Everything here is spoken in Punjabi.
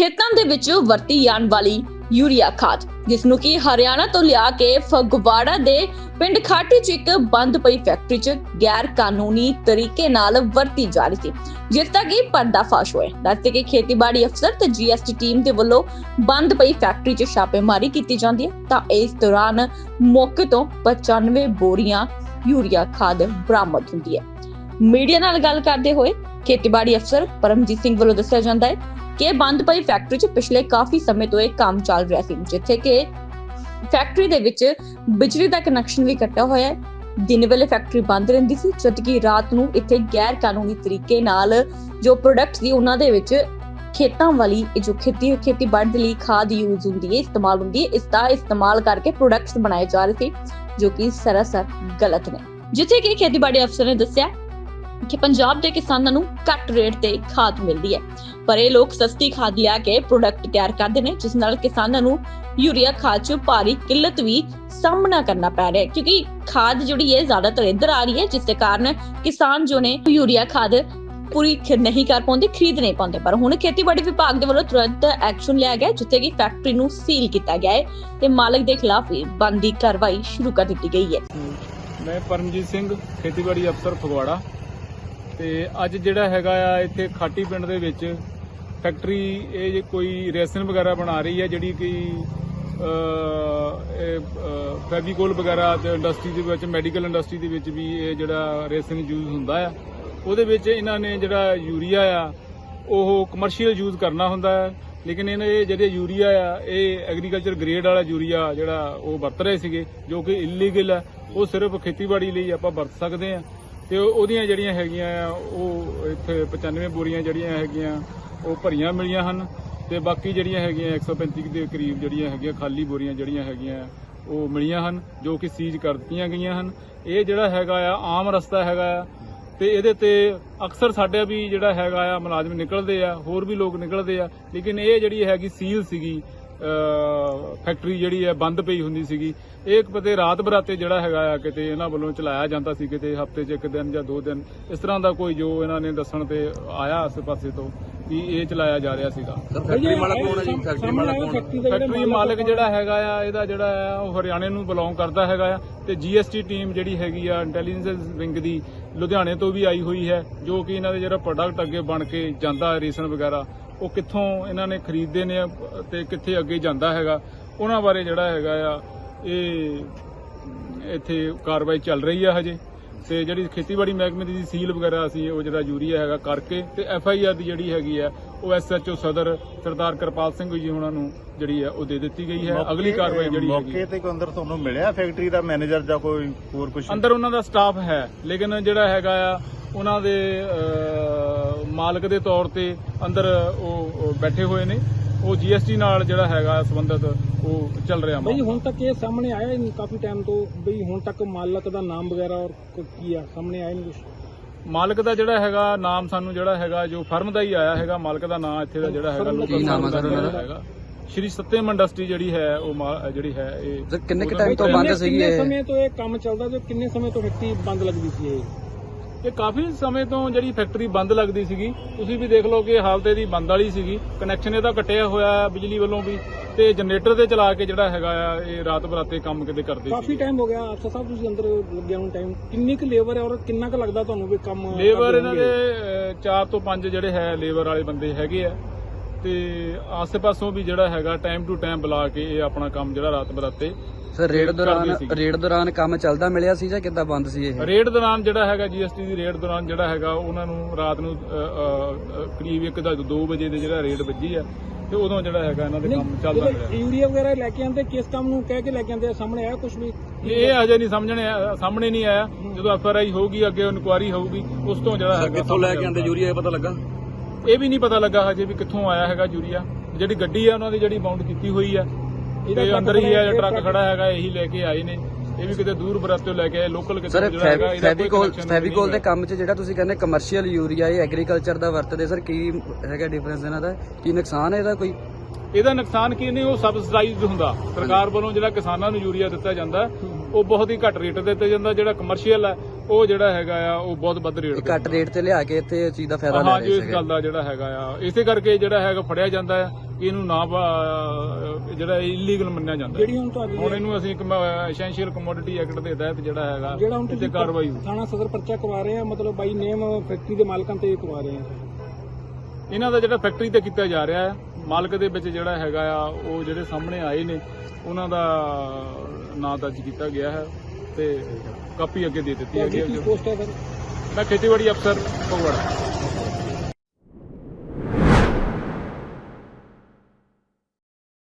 ਖੇਤਾਂ ਦੇ ਵਿੱਚ ਵਰਤੀ ਜਾਣ ਵਾਲੀ ਯੂਰੀਆ ਖਾਦ ਜਿਸ ਨੂੰ ਕਿ ਹਰਿਆਣਾ ਤੋਂ ਲਿਆ ਕੇ ਫਗਵਾੜਾ ਦੇ ਪਿੰਡ ਖਾਟੀ 'ਚ ਇੱਕ ਬੰਦ ਪਈ ਫੈਕਟਰੀ 'ਚ ਗੈਰ ਕਾਨੂੰਨੀ ਤਰੀਕੇ ਨਾਲ ਵਰਤੀ ਜਾ ਰਹੀ ਸੀ, ਜਿਸ ਦਾ ਕਿ ਪਰਦਾਫਾਸ਼ ਹੋਇਆ। ਦੱਸਦੇ ਕਿ ਖੇਤੀਬਾੜੀ ਅਫਸਰ ਤੇ ਜੀਐਸਟੀ ਟੀਮ ਦੇ ਵੱਲੋਂ ਬੰਦ ਪਈ ਫੈਕਟਰੀ 'ਚ ਛਾਪੇਮਾਰੀ ਕੀਤੀ ਜਾਂਦੀ ਹੈ। ਤਾਂ ਇਸ ਦੌਰਾਨ ਮੌਕੇ ਤੋਂ 95 ਬੋਰੀਆਂ ਯੂਰੀਆ ਖਾਦ ਬਰਾਮਦ ਹੁੰਦੀ ਹੈ। ਮੀਡੀਆ ਨਾਲ ਗੱਲ ਕਰਦੇ ਹੋਏ ਖੇਤੀਬਾੜੀ ਅਫਸਰ ਪਰਮਜੀਤ ਸਿੰਘ ਵੱਲੋਂ ਦੱਸਿਆ ਜਾਂਦਾ ਹੈ ਕਿ ਇਹ ਬੰਦ ਪਈ ਫੈਕਟਰੀ 'ਚ ਪਿਛਲੇ ਕਾਫੀ ਸਮੇਂ ਤੋਂ ਇਹ ਕੰਮ ਚੱਲ ਰਿਹਾ ਸੀ, ਜਿੱਥੇ ਕਿ ਫੈਕਟਰੀ ਦੇ ਵਿੱਚ ਬਿਜਲੀ ਦਾ ਕਨੈਕਸ਼ਨ ਵੀ ਕੱਟਿਆ ਹੋਇਆ ਹੈ। ਦਿਨ ਵੇਲੇ ਫੈਕਟਰੀ ਬੰਦ ਰਹਿੰਦੀ ਸੀ, ਜਦਕਿ ਰਾਤ ਨੂੰ ਇੱਥੇ ਗੈਰ ਕਾਨੂੰਨੀ ਤਰੀਕੇ ਨਾਲ ਜੋ ਪ੍ਰੋਡਕਟ ਸੀ, ਉਹਨਾਂ ਦੇ ਵਿੱਚ ਖੇਤਾਂ ਵਾਲੀ ਜੋ ਖੇਤੀ, ਖੇਤੀਬਾੜੀ ਦੇ ਲਈ ਖਾਦ ਯੂਜ਼ ਹੁੰਦੀ ਹੈ, ਇਸਤੇਮਾਲ ਹੁੰਦੀ ਹੈ, ਇਸ ਦਾ ਇਸਤੇਮਾਲ ਕਰਕੇ ਪ੍ਰੋਡਕਟਸ ਬਣਾਏ ਜਾ ਰਹੇ ਸੀ, ਜੋ ਕਿ ਸਰਾਸਰ ਗਲਤ ਨੇ। ਜਿੱਥੇ ਕਿ ਖੇਤੀਬਾੜੀ ਅਫਸਰ ਨੇ ਦੱਸਿਆ ਕਿ ਪੰਜਾਬ ਦੇ ਕਿਸਾਨਾਂ ਨੂੰ ਘੱਟ ਰੇਟ ਤੇ ਖਾਦ ਮਿਲਦੀ ਹੈ। ਪਰ ਇਹ ਲੋਕ ਸਸਤੀ ਖਾਦ ਲਿਆ ਕੇ ਪ੍ਰੋਡਕਟ ਤਿਆਰ ਕਰਦੇ ਨੇ ਜਿਸ ਨਾਲ ਕਿਸਾਨਾਂ ਨੂੰ ਯੂਰੀਆ ਖਾਦ 'ਚ ਭਾਰੀ ਕਿੱਲਤ ਵੀ ਸਾਹਮਣਾ ਕਰਨਾ ਪੈ ਰਿਹਾ ਹੈ। ਕਿਉਂਕਿ ਖਾਦ ਜਿਹੜੀ ਹੈ ਜ਼ਿਆਦਾਤਰ ਇੱਧਰ ਆ ਰਹੀ ਹੈ ਜਿਸ ਦੇ ਕਾਰਨ ਕਿਸਾਨ ਜੋ ਨੇ ਯੂਰੀਆ ਖਾਦ ਪੂਰੀ ਖ- ਨਹੀਂ ਕਰ ਪਾਉਂਦੇ ਖਰੀਦ ਨਹੀਂ ਪਾਉਂਦੇ। ਪਰ ਹੁਣ ਖੇਤੀਬਾੜੀ ਵਿਭਾਗ ਦੇ ਵੱਲੋਂ ਤੁਰੰਤ ਐਕਸ਼ਨ ਲਿਆ ਗਿਆ ਹੈ, ਜਿੱਥੇ ਕਿ ਫੈਕਟਰੀ ਨੂੰ ਸੀਲ ਕੀਤਾ ਗਿਆ ਹੈ ਤੇ ਮਾਲਕ ਦੇ ਖਿਲਾਫ ਵੀ ਬੰਦੀ ਕਾਰਵਾਈ ਸ਼ੁਰੂ ਕਰ ਦਿੱਤੀ ਗਈ ਹੈ। ਮੈਂ ਪਰਮਜੀਤ ਸਿੰਘ ਖੇਤੀਬਾੜੀ ਅਫਸਰ ਫਗਵਾੜਾ। ਤੇ ਅੱਜ ਜਿਹੜਾ ਹੈਗਾ ਆ ਇੱਥੇ ਖਾਟੀ ਪਿੰਡ ਦੇ ਵਿੱਚ ਫੈਕਟਰੀ, ਇਹ ਜੇ ਕੋਈ ਰੈਸਨ ਵਗੈਰਾ ਬਣਾ ਰਹੀ ਹੈ ਜਿਹੜੀ ਕਿ ਫੈਵੀਕੋਲ ਵਗੈਰਾ ਤੇ ਇੰਡਸਟਰੀ ਦੇ ਵਿੱਚ, ਮੈਡੀਕਲ ਇੰਡਸਟਰੀ ਦੇ ਵਿੱਚ ਵੀ ਇਹ ਜਿਹੜਾ ਰੈਸਨ ਯੂਜ਼ ਹੁੰਦਾ ਆ। ਉਹਦੇ ਵਿੱਚ ਇਹਨਾਂ ਨੇ ਜਿਹੜਾ ਯੂਰੀਆ ਆ, ਉਹ ਕਮਰਸ਼ੀਅਲ ਯੂਜ਼ ਕਰਨਾ ਹੁੰਦਾ ਹੈ ਲੇਕਿਨ ਇਹਨਾਂ ਇਹ ਜਿਹੜੇ ਯੂਰੀਆ ਆ, ਇਹ ਐਗਰੀਕਲਚਰ ਗ੍ਰੇਡ ਵਾਲਾ ਯੂਰੀਆ ਜਿਹੜਾ ਉਹ ਵਰਤ ਰਹੇ ਸੀਗੇ, ਜੋ ਕਿ ਇਲੀਗਲ ਆ। ਉਹ ਸਿਰਫ ਖੇਤੀਬਾੜੀ ਲਈ ਆਪਾਂ ਵਰਤ ਸਕਦੇ ਆ। ਤੇ ਉਹਦੀਆਂ ਜਿਹੜੀਆਂ ਹੈਗੀਆਂ ਆ, ਉਹ ਇੱਥੇ 95 ਬੋਰੀਆਂ ਜਿਹੜੀਆਂ ਹੈਗੀਆਂ, ਉਹ ਭਰੀਆਂ ਮਿਲੀਆਂ ਹਨ। ਤੇ ਬਾਕੀ ਜਿਹੜੀਆਂ ਹੈਗੀਆਂ 135 ਦੇ ਕਰੀਬ ਜਿਹੜੀਆਂ ਹੈਗੀਆਂ, ਖਾਲੀ ਬੋਰੀਆਂ ਜਿਹੜੀਆਂ ਹੈਗੀਆਂ, ਉਹ ਮਿਲੀਆਂ ਹਨ, ਜੋ ਕਿ ਸੀਜ਼ ਕਰ ਦਿੱਤੀਆਂ ਗਈਆਂ ਹਨ। ਇਹ ਜਿਹੜਾ ਹੈਗਾ ਆ, ਆਮ ਰਸਤਾ ਹੈਗਾ ਆ, ਤੇ ਇਹਦੇ ਤੇ ਅਕਸਰ ਸਾਡੇ ਵੀ ਜਿਹੜਾ ਹੈਗਾ ਆ, ਮੁਲਾਜ਼ਮ ਨਿਕਲਦੇ ਆ, ਹੋਰ ਵੀ ਲੋਕ ਨਿਕਲਦੇ ਆ, ਲੇਕਿਨ ਇਹ ਜਿਹੜੀ ਹੈਗੀ ਸੀਲ ਸੀਗੀ ਫੈਕਟਰੀ ਜਿਹੜੀ ਹੈ ਬੰਦ ਪਈ ਹੁੰਦੀ ਸੀਗੀ। ਇਹ ਇੱਕ ਪਤੇ ਰਾਤ ਬਰਾਤੇ ਜਿਹੜਾ ਹੈਗਾ ਆ ਕਿਤੇ ਇਹਨਾਂ ਵੱਲੋਂ ਚਲਾਇਆ ਜਾਂਦਾ ਸੀ ਕਿਤੇ ਹਫ਼ਤੇ 'ਚ ਇੱਕ ਦਿਨ ਜਾਂ ਦੋ ਦਿਨ। ਇਸ ਤਰ੍ਹਾਂ ਦਾ ਕੋਈ ਜੋ ਇਹਨਾਂ ਨੇ ਦੱਸਣ ਤੇ ਆਇਆ ਆਸੇ ਪਾਸੇ ਤੋਂ ਕਿ ਇਹ ਚਲਾਇਆ ਜਾ ਰਿਹਾ ਸੀਗਾ। ਫੈਕਟਰੀ ਮਾਲਕ ਕੌਣ ਹੈ ਜੀ? ਫੈਕਟਰੀ ਮਾਲਕ ਕੌਣ ਹੈ? ਫੈਕਟਰੀ ਮਾਲਕ ਜਿਹੜਾ ਹੈਗਾ ਆ ਇਹਦਾ ਜਿਹੜਾ ਆ ਉਹ ਹਰਿਆਣੇ ਨੂੰ ਬਿਲੋਂਗ ਕਰਦਾ ਹੈਗਾ ਆ ਤੇ ਜੀਐਸਟੀ ਟੀਮ ਜਿਹੜੀ ਹੈਗੀ ਆ ਇੰਟੈਲੀਜੈਂਸ ਵਿੰਗ ਦੀ ਲੁਧਿਆਣੇ ਤੋਂ ਵੀ ਆਈ ਹੋਈ ਹੈ ਜੋ ਕਿ ਇਹਨਾਂ ਦੇ ਜਿਹੜਾ ਪ੍ਰੋਡਕਟ ਅੱਗੇ ਬਣ ਕੇ ਜਾਂਦਾ ਹੈ ਰੇਸ਼ਨ ਵਗੈਰਾ। ਉਹ ਕਿੱਥੋਂ ਇਹਨਾਂ ਨੇ ਖਰੀਦਦੇ ਨੇ ਤੇ ਕਿੱਥੇ ਅੱਗੇ ਜਾਂਦਾ ਹੈਗਾ ਉਹਨਾਂ ਬਾਰੇ ਜਿਹੜਾ ਹੈਗਾ ਆ ਇਹ ਇੱਥੇ ਕਾਰਵਾਈ ਚੱਲ ਰਹੀ ਆ ਹਜੇ। ਤੇ ਜਿਹੜੀ ਖੇਤੀਬਾੜੀ ਮਹਿਕਮੇ ਦੀ ਸੀਲ ਵਗੈਰਾ ਅਸੀਂ ਉਹ ਜਿਹੜਾ ਯੂਰੀਆ ਹੈਗਾ ਕਰਕੇ ਤੇ ਐਫ ਆਈ ਆਰ ਦੀ ਜਿਹੜੀ ਹੈਗੀ ਆ ਉਹ ਐਸ ਐਚ ਓ ਸਦਰ ਸਰਦਾਰ ਕਿਰਪਾਲ ਸਿੰਘ ਜੀ ਉਹਨਾਂ ਨੂੰ ਜਿਹੜੀ ਆ ਉਹ ਦੇ ਦਿੱਤੀ ਗਈ ਹੈ। ਅਗਲੀ ਕਾਰਵਾਈ ਜਿਹੜੀ ਹੈਗੀ ਮੌਕੇ ਤੇ ਕੋਈ ਅੰਦਰ ਤੁਹਾਨੂੰ ਮਿਲਿਆ ਫੈਕਟਰੀ ਦਾ ਮੈਨੇਜਰ ਜਾਂ ਕੋਈ ਹੋਰ ਕੁਝ ਅੰਦਰ ਉਹਨਾਂ ਦਾ ਸਟਾਫ ਹੈ ਲੇਕਿਨ ਜਿਹੜਾ ਹੈਗਾ ਆ ਉਹਨਾਂ ਦੇ ਮਾਲਕ ਦੇ ਤੌਰ ਤੇ ਅੰਦਰ ਉਹ ਬੈਠੇ ਹੋਏ ਨੇ। ਉਹ ਜੀਐਸਟੀ ਨਾਲ ਜਿਹੜਾ ਹੈਗਾ ਸੰਬੰਧਤ ਉਹ ਚੱਲ ਰਿਹਾ ਬਈ ਮਾਮਲਾ। ਹੁਣ ਤੱਕ ਇਹ ਸਾਹਮਣੇ ਆਇਆ ਹੀ ਨਹੀਂ ਕਾਫੀ ਟਾਈਮ ਤੋਂ। ਬਈ ਹੁਣ ਤੱਕ ਮਾਲਕ ਦਾ ਨਾਮ ਵਗੈਰਾ ਔਰ ਕ- ਆ? ਸਾਹਮਣੇ ਆਇਆ ਨਹੀਂ ਕੁਝ ਮਾਲਕ ਦਾ ਜਿਹੜਾ ਹੈਗਾ ਨਾਮ ਸਾਨੂੰ ਜਿਹੜਾ ਹੈਗਾ ਜੋ ਫਰਮ ਦਾ ਹੀ ਆਇਆ ਹੈਗਾ ਮਾਲਕ ਦਾ ਨਾਮ ਇੱਥੇ ਦਾ ਜਿਹੜਾ ਹੈਗਾ ਫਰਮ ਦਾ ਲੋਕਲ ਕੀ ਨਾਮ ਹੈ ਫਰਮ ਸਰ ਉਹਨਾਂ ਦਾ? ਹੈਗਾ। ਸ਼੍ਰੀ ਸਤਿਅਮ ਇੰਡਸਟਰੀ ਜਿਹੜੀ ਹੈ ਉਹ ਜਿਹੜੀ ਹੈ ਇਹ ਕਿੰਨੇ ਕੁ time ਤੋਂ ਬੰਦ ਸੀਗੀ ਕਿੰਨੇ ਇਹ? ਸਮੇਂ ਤੋਂ ਇਹ ਕੰਮ ਚੱਲਦਾ ਜੋ ਕਿੰਨੇ ਸਮੇਂ ਤੋਂ ਫੈਕਟਰੀ ਬੰਦ ਲੱਗਦੀ ਸੀ ਇਹ? ਇਹ ਕਾਫੀ ਸਮੇਂ ਤੋਂ ਜਿਹੜੀ ਫੈਕਟਰੀ ਬੰਦ ਲੱਗਦੀ ਸੀਗੀ ਤੁਸੀਂ ਵੀ ਦੇਖ ਲਓ ਕਿ ਹਾਲਤ ਇਹਦੀ ਬੰਦ ਵਾਲੀ ਸੀਗੀ ਕਨੈਕਸ਼ਨ ਇਹਦਾ ਕੱਟਿਆ ਹੋਇਆ ਹੈ ਬਿਜਲੀ ਵੱਲੋਂ ਵੀ ਤੇ ਜਨਰੇਟਰ ਤੇ ਚਲਾ ਕੇ ਜਿਹੜਾ ਹੈਗਾ ਆ ਇਹ ਰਾਤ ਬਰਾਤੇ ਕੰਮ ਕਿਤੇ ਕਰਦੇ ਕਾਫੀ ਟਾਈਮ ਹੋ ਗਿਆ ਅਫਸਰ ਸਾਹਿਬ ਤੁਸੀਂ ਅੰਦਰ ਲੱਗਿਆ ਨੂੰ ਟਾਈਮ ਕਿੰਨੀ ਕੁ ਲੇਬਰ ਹੈ ਔਰ ਕਿੰਨਾ ਕੁ ਲੱਗਦਾ ਤੁਹਾਨੂੰ ਵੀ ਕੰਮ ਲੇਬਰ ਇਹਨਾਂ ਦੇ? 4 ਤੋਂ 5 ਜਿਹੜੇ ਹੈ ਲੇਬਰ ਵਾਲੇ ਬੰਦੇ ਹੈਗੇ ਆ। ਤੇ ਆਸੇ-ਪਾਸੋਂ ਵੀ ਜਿਹੜਾ ਹੈਗਾ ਟਾਈਮ ਟੂ ਟਾਈਮ ਬੁਲਾ ਕੇ ਇਹ ਆਪਣਾ ਕੰਮ ਜਿਹੜਾ ਰਾਤ ਬਰਾਤੇ ਸਰ ਰੇਡ ਦੌਰਾਨ ਸੀਗੇ। ਰੇਡ ਦੌਰਾਨ ਕੰਮ ਚੱਲਦਾ ਮਿਲਿਆ ਸੀ ਜਾਂ ਕਿੱਦਾਂ ਬੰਦ ਸੀ ਇਹ? ਰੇਡ ਦੌਰਾਨ ਜਿਹੜਾ ਹੈਗਾ ਜੀਐਸਟੀ ਦੀ ਰੇਡ ਦੌਰਾਨ ਜਿਹੜਾ ਹੈਗਾ ਉਹਨਾਂ ਨੂੰ ਰਾਤ ਨੂੰ ਅ, ਅ, ਅ, ਕਰੀਬ 1 ਦਾ 2 ਵਜੇ ਦੇ ਜਿਹੜਾ ਰੇਡ ਵੱਜੀ ਆ ਤੇ ਉਦੋਂ ਜਿਹੜਾ ਹੈਗਾ ਇਹਨਾਂ ਦੇ ਕੰਮ ਚੱਲਦਾ ਰਿਹਾ ਯੂਰੀਆ ਵਗੈਰਾ ਲੈ ਕੇ ਆਉਂਦੇ ਕਿਸ ਕੰਮ ਨੂੰ ਕਹਿ ਕੇ ਲੈ ਕੇ ਆਉਂਦੇ ਆ? ਸਾਹਮਣੇ ਆਇਆ ਕੁਝ ਵੀ? ਇਹ ਅਜੇ ਨਹੀਂ ਸਮਝਣੇ ਆ- ਸਾਹਮਣੇ ਨਹੀਂ ਆਇਆ। ਜਦੋਂ ਐਫ ਆਰ ਆਈ ਹੋਊਗੀ ਅੱਗੇ ਇਨਕੁਆਰੀ ਹੋਊਗੀ ਉਸ ਤੋਂ ਜਿਹੜਾ ਹੈਗਾ ਕਿੱਥੋਂ ਲੈ ਕੇ ਆਂਦੇ ਯੂਰੀਆ ਇਹ ਪਤਾ ਲੱਗਾ? ਇਹ ਵੀ ਨਹੀਂ ਪਤਾ ਲੱਗਾ ਹਜੇ ਵੀ ਕਿੱਥੋਂ ਆਇਆ ਹੈਗਾ ਯੂਰੀਆ। ਜਿਹੜੀ ਗੱਡੀ ਆ ਉਹਨਾਂ ਦੀ ਜਿਹੜੀ ਬਾਉਂਡ ਕੀਤੀ ਹੋਈ ਆ ਟਰੱਕ ਅੰਦਰ ਹੀ ਆ ਹੈ, ਟਰੱਕ ਟਰੱਕ ਖੜਾ ਹੈਗਾ ਇਹੀ ਲੈ ਕੇ ਆਏ ਨੇ। ਇਹ ਵੀ ਕਿਤੇ ਦੂਰ ਬਰਾਤੋਂ ਲੈ ਕੇ ਆਏ ਲੋਕਲ ਕਿਤੇ ਸਰ ਫੈਬੀਕੋਲ ਨਹੀਂ ਦੇ ਹੈ। ਕੰਮ 'ਚ ਜਿਹੜਾ ਤੁਸੀਂ ਕਹਿੰਦੇ ਕਮਰਸ਼ੀਅਲ ਯੂਰੀਆ ਇਹ ਐਗਰੀਕਲਚਰ ਦਾ ਵਰਤਦੇ ਸਰ ਕੀ ਹੈਗਾ ਡਿਫਰੈਂਸ ਇਹਨਾਂ ਦਾ? ਕੀ ਨੁਕਸਾਨ ਹੈ ਇਹਦਾ ਕੋਈ? ਇਹਦਾ ਨੁਕਸਾਨ ਕੀ ਨਹੀਂ ਉਹ ਸਬਸਿਡਾਈਜ਼ਡ ਹੁੰਦਾ। ਸਰਕਾਰ ਵੱਲੋਂ ਜਿਹੜਾ ਕਿਸਾਨਾਂ ਨੂੰ ਯੂਰੀਆ ਦਿੱਤਾ ਜਾਂਦਾ ਉਹ ਬਹੁਤ ਹੀ ਘੱਟ ਰੇਟ ਤੇ ਦਿੱਤਾ ਜਾਂਦਾ ਜਿਹੜਾ ਕਮਰਸ਼ੀਅਲ ਹੈ ਉਹ ਜਿਹੜਾ ਹੈਗਾ ਆ ਉਹ ਬਹੁਤ ਵੱਧ ਰੇਟ ਤੇ ਘੱਟ ਰੇਟ ਤੇ ਲਿਆ ਕੇ ਇੱਥੇ ਚੀਜ਼ ਦਾ ਫਾਇਦਾ ਲੈ ਹਾਂ ਰਹੇ ਜੀ ਇਸ ਗੱਲ ਦਾ ਜਿਹੜਾ ਹੈਗਾ ਆ ਇਸੇ ਕਰਕੇ ਜਿਹੜਾ ਹੈਗਾ ਫੜਿਆ ਜਾਂਦਾ ਹੈ। ਕਿ ਇਹਨੂੰ ਨਾ ਬ- ਜਿਹੜਾ ਇਲੀਗਲ ਮੰਨਿਆ ਜਾਂਦਾ। ਜਿਹੜੀ ਹੁਣ ਤੁਹਾਡੀ ਹੁਣ ਇਹਨੂੰ ਅਸੀਂ ਐਸੈਂਸ਼ੀਅਲ ਕਮੋਡਿਟੀ ਐਕਟ ਦੇ ਤਹਿਤ ਜਿਹੜਾ ਹੈਗਾ ਜਿਹੜਾ ਹੁਣ ਤੁਸੀਂ ਕਾਰਵਾਈ ਹੋਊ। ਥਾਣਾ ਸਦਰ ਪਰਚਾ ਕਰਵਾ ਰਹੇ ਆ ਮਤਲਬ ਬਾਈ ਨੇਮ ਫੈਕਟਰੀ ਦੇ ਮਾਲਕਾਂ ਤੇ ਕਰਵਾ ਰਹੇ ਆ ਇਹਨਾਂ ਦਾ ਜਿਹੜਾ ਫੈਕਟਰੀ ਤੇ ਕੀਤਾ ਜਾ ਰਿਹਾ ਹੈ ਮਾਲਕ ਦੇ ਵਿੱਚ ਜਿਹੜਾ ਹੈਗਾ ਆ ਉਹ ਜਿਹੜੇ ਸਾਹਮਣੇ ਆਏ ਨੇ ਉਹਨਾਂ ਦਾ ਨਾਂ ਦਰਜ ਕੀਤਾ ਗਿਆ ਹੈ ਤੇ ਕਾਪੀ ਅੱਗੇ ਦੇ ਦਿੱਤੀ ਤੁਹਾਡੀ ਹੈਗੀ ਕੀ ਹੈ ਪੋਸਟ ਹੈ ਸਰ ਮੈਂ ਖੇਤੀਬਾੜੀ ਅਫਸਰ ਫਗਵਾੜਾ